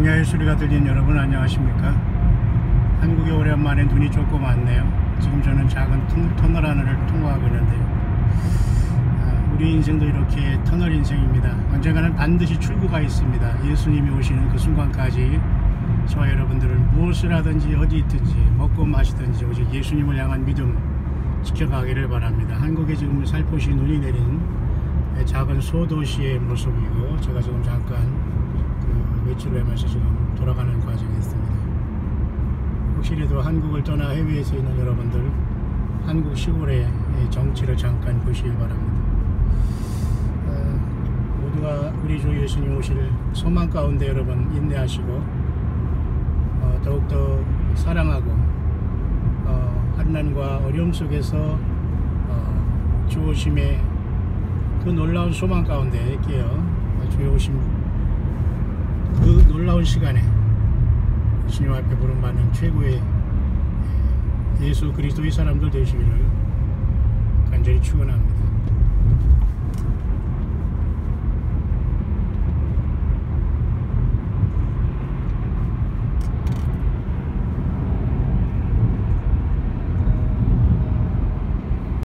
광야의 소리가 들린 여러분 안녕하십니까? 한국에 오랜만에 눈이 조금 왔네요. 지금 저는 작은 터- 터널 하나를 통과하고 있는데요. 아, 우리 인생도 이렇게 터널 인생입니다. 언젠가는 반드시 출구가 있습니다. 예수님이 오시는 그 순간까지 저와 여러분들은 무엇을 하든지 어디 있든지 먹고 마시든지 오직 예수님을 향한 믿음 지켜가기를 바랍니다. 한국에 지금 살포시 눈이 내린 작은 소도시의 모습이고 제가 지금 잠깐 그 외출을 하면서 지금 돌아가는 과정에 있습니다. 혹시라도 한국을 떠나 해외에서 있는 여러분들 한국 시골의 정치를 잠깐 보시기 바랍니다. 어, 모두가 우리 주 예수님 오실 소망 가운데 여러분 인내하시고 어, 더욱더 사랑하고 어, 환난과 어려움 속에서 어, 주 오심의 그 놀라운 소망 가운데 깨어 주의 오심 그 놀라운 시간에 주님 앞에 부름받는 최고의 예수 그리스도의 사람들 되시기를 간절히 축원합니다.